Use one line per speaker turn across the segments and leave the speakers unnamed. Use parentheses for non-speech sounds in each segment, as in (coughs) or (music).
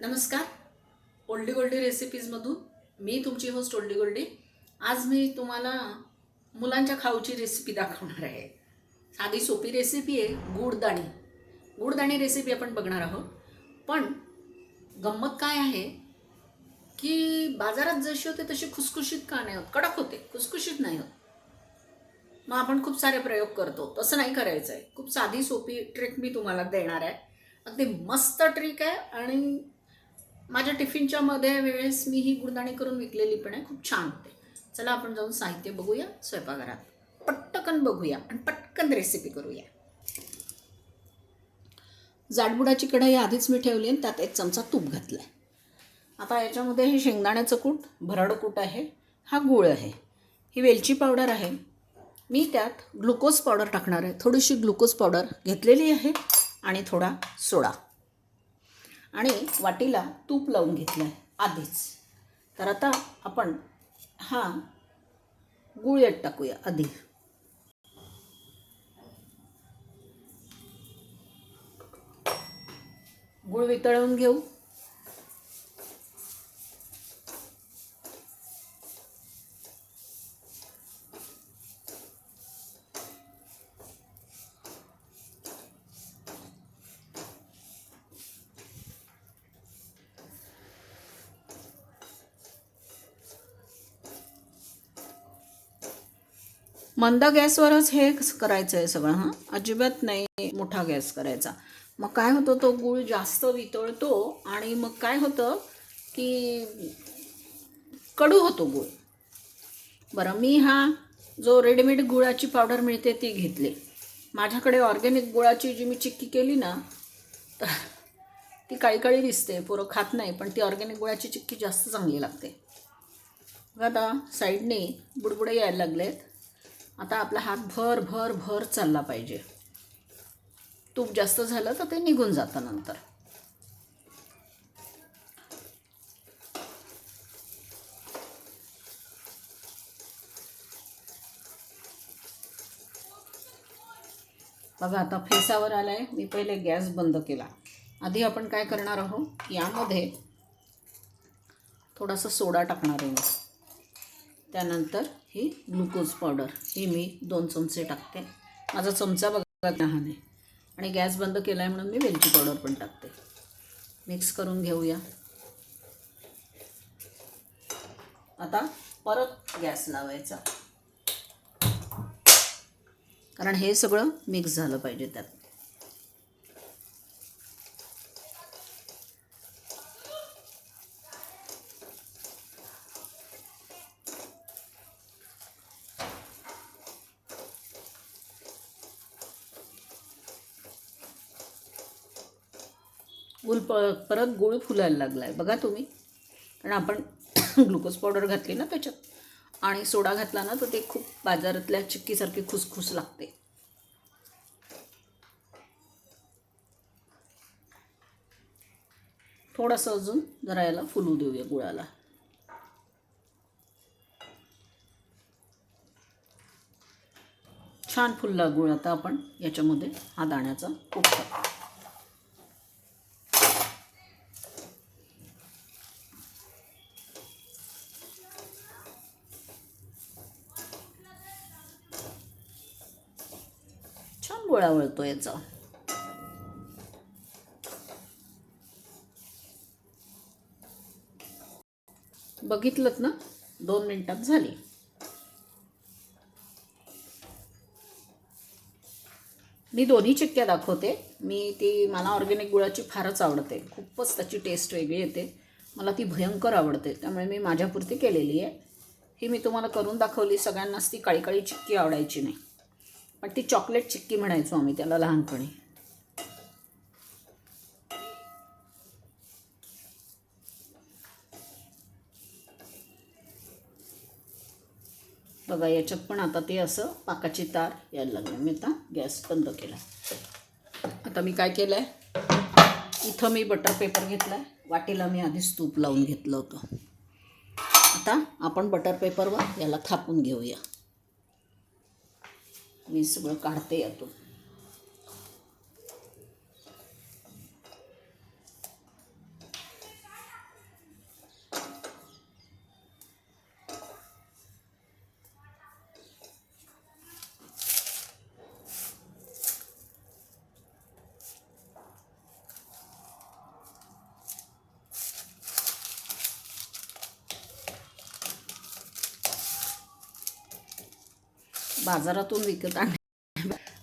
नमस्कार. ओल्डी गोल्डी रेसिपीजमधून मी तुमची होस्ट ओल्डी गोल्डी. आज मी तुम्हाला मुलांच्या खाऊची रेसिपी दाखवणार आहे. साधी सोपी रेसिपी आहे गुडदाणी. गुडदाणी रेसिपी आपण बघणार आहोत. पण गंमत काय आहे की बाजारात जशी होते तशी खुसखुशीत का नाही होत? कडक होते खुसखुशीत नाही होत. मग आपण खूप सारे प्रयोग करतो. तसं नाही करायचं आहे खूप साधी सोपी ट्रिक मी तुम्हाला देणार आहे. अगदी मस्त ट्रिक आहे आणि माझ्या टिफिनच्या मध्ये वेळेस मी ही गुडदाणी करून विकलेली पण आहे. खूप छान होते. चला आपण जाऊन साहित्य बघूया स्वयंपाकघरात. पटकन बघूया आणि पटकन रेसिपी करूया. जाडबुडाची कढाई आधीच मी ठेवली आणि त्यात एक चमचा तूप घातला आहे आता याच्यामध्ये हे शेंगदाण्याचं कूट भरड कूट आहे हा गूळ आहे ही वेलची पावडर आहे. मी त्यात ग्लुकोज पावडर टाकणार आहे. थोडीशी ग्लुकोज पावडर घेतलेली आहे आणि थोडा सोडा. आणि वाटीला तूप लावून घेतलं आहे आधीच. तर आता आपण हा गूळ यात टाकूया आधी. गुळ वितळवून घेऊ. मंद गॅसवरच हे करायचं आहे सगळं हां? अजिबात नाही मोठा गॅस करायचा. मग काय होतं तो गूळ जास्त वितळतो आणि मग काय होतं की कडू होतो गूळ. बरं मी हा जो रेडीमेड गुळाची पावडर मिळते ती घेतली. माझ्याकडे ऑर्गॅनिक गुळाची जी मी चिक्की केली ना तर ती काळी काळी दिसते पोरं खात नाही पण ती ऑर्गॅनिक गुळाची चिक्की जास्त चांगली लागते. बघा आता साईडने बुडबुडे यायला लागलेत. आता आपला हात भर भर भर चालला पाहिजे. तूप जास्त झालं तर ते निघून जातं नंतर. बघा आता फेसावर आला आहे मी पहिले गॅस बंद केला. आधी आपण काय करणार आहोत? यामध्ये थोडासा सोडा टाकणार आहे मी. त्यानंतर ही ग्लुकोज पावडर ही मी दोन चमचे टाकते. माझा चमचा बघा लहान आहे. आणि गॅस बंद केला आहे म्हणून मी वेलची पावडर पण टाकते. मिक्स करून घेऊया. आता परत गॅस लावायचा. कारण हे सगळं मिक्स झालं पाहिजे त्यात. फूल प परत गुळ फुलायला लागला आहे बघा तुम्ही. कारण आपण (coughs) ग्लुकोज पावडर घातली ना त्याच्यात. आणि सोडा घातला ना तर ते खूप बाजारातल्या चिक्कीसारखी खुसखुस लागते. थोडंसं अजून जरा याला फुलू देऊया गुळाला. छान फुलला गुळ आता आपण याच्यामध्ये हा दाण्याचा कूट टाकू याचा बघितलं ना? दोन मिनिटात झाली. मी दोन्ही चिक्क्या दाखवते. मी ती मला ऑर्गेनिक गुळाची फारच आवडते. खूपच त्याची टेस्ट वेगळी येते. मला ती भयंकर आवडते. त्यामुळे मी माझ्यापुरती केलेली आहे. ही मी तुम्हाला करून दाखवली. सगळ्यांनाच ती काळी काळी चिक्की आवडायची नाही. पण ती चॉकलेट चिक्की म्हणायचो आम्ही त्याला लहानपणी. बघा याच्यात पण आता ते असं पाकाची तार यायला लागले. मी आता गॅस बंद केला. आता मी काय केलं आहे इथं मी बटर पेपर घेतला आहे वाटीला मी आधीच तूप लावून घेतलं होतं. आता आपण बटर पेपरवर याला थापून घेऊया. मी सगळं काढते यातून बाजारातून विकत आण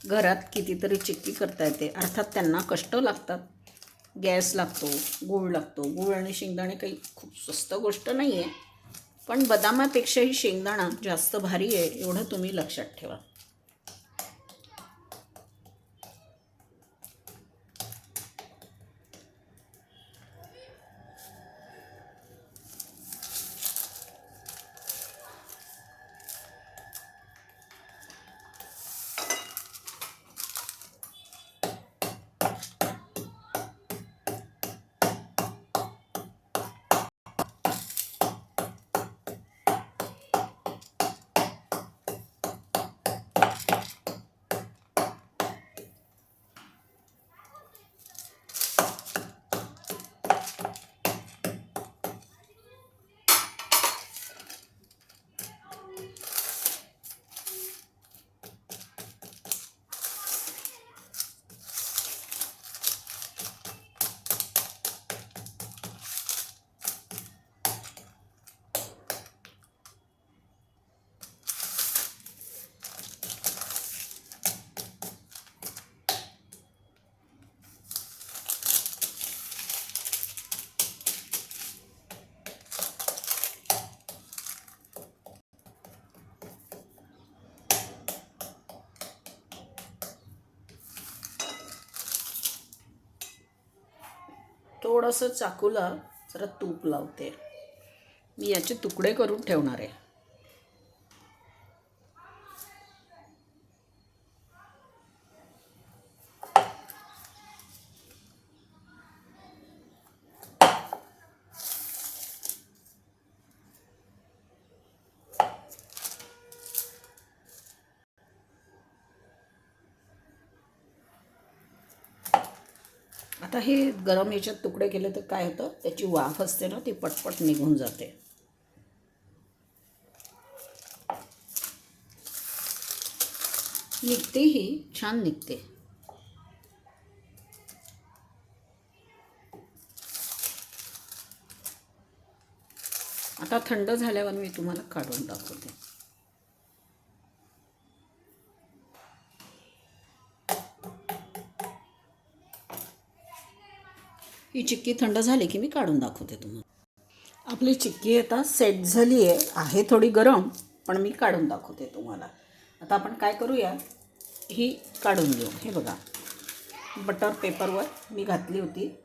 घरात कितीतरी चिक्की करता येते. अर्थात त्यांना कष्ट लागतात. गॅस लागतो गूळ लागतो. गूळ आणि शेंगदाणे काही खूप स्वस्त गोष्ट नाही आहे पण बदामापेक्षाही शेंगदाणा जास्त भारी आहे एवढं तुम्ही लक्षात ठेवा. थोडंसं चाकूला जरा तूप लावते. मी याचे तुकडे करून ठेवणार आहे. आता हे गरम याच्यात तुकडे केले तर काय होतं? त्याची वाफ असते ना ती पटपट निघून जाते. निघते ही छान निघते. आता थंड झाल्यावर मी तुम्हाला काढून दाखवते. ही चिक्की थंड झाली की मी काढून दाखवते तुम्हाला. आपली चिक्की आता सेट झाली आहे. आहे थोडी गरम पण मी काढून दाखवते तुम्हाला. आता आपण काय करूया? ही काढून घेऊ. हे बघा. बटर पेपरवर मी घातली होती.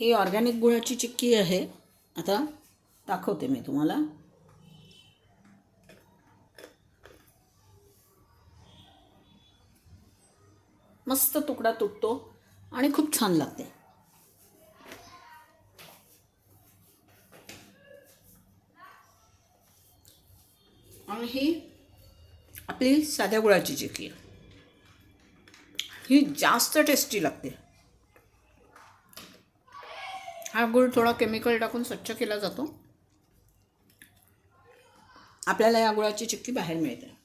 ही ऑर्गॅनिक गुळाची चिक्की आहे. आता दाखवते मी तुम्हाला. मस्त तुकडा तुटतो आणि खूप छान लागते. आणि ही आपली साध्या गुळाची चिक्की ही जास्त टेस्टी लागते. हा गूळ थोडा केमिकल टाकून स्वच्छ केला जातो. आपल्याला या गुळाची चिक्की बाहेर मिळते.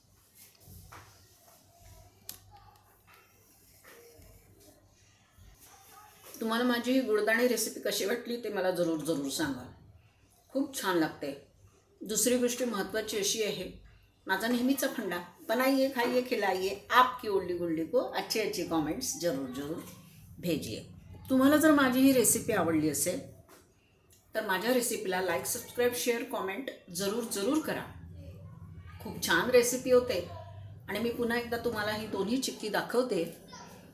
तुम्हाला माझी ही गुळदाणी रेसिपी कशी वाटली ते मला जरूर जरूर सांगा. खूप छान लागते. दुसरी गोष्ट महत्त्वाची अशी आहे माझा नेहमीचा फंडा बनाइए खाइए खिलाइए आपकी ओल्डी गुल्डी को अच्छे अच्छे कॉमेंट्स जरूर जरूर भेजिए. तुम्हाला जर माझी ही रेसिपी आवडली असेल तर माझ्या रेसिपीला लाईक सबस्क्राईब शेअर कॉमेंट जरूर जरूर करा. खूप छान रेसिपी होते. आणि मी पुन्हा एकदा तुम्हाला ही दोन्ही चिक्की दाखवते.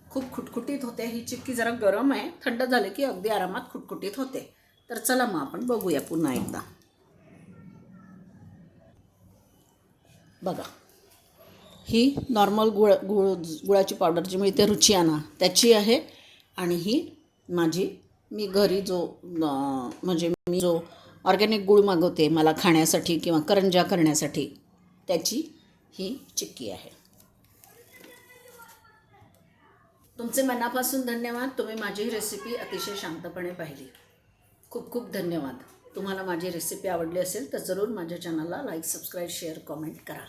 खूप खुटखुटीत होते. ही चिक्की जरा गरम आहे. थंड झाले की अगदी आरामात खुटखुटीत होते. तर चला मग आपण बघूया पुन्हा एकदा. बघा. ही नॉर्मल गुळ गुळ गुळाची पावडर जी मिळते रुचियाना त्याची आहे. आणि ही माझी. मी घरी जो म्हणजे मी जो ऑर्गॅनिक गूळ मागवते मला खाण्यासाठी किंवा करंजा करण्यासाठी त्याची ही चिक्की आहे. तुमचे मनापासून धन्यवाद. तुम्ही माझी रेसिपी अतिशय शांतपणे पाहिली. खूप खूप धन्यवाद. तुम्हाला माझी रेसिपी आवडली असेल तर जरूर माझ्या चॅनलला लाईक सबस्क्राईब शेअर कॉमेंट करा.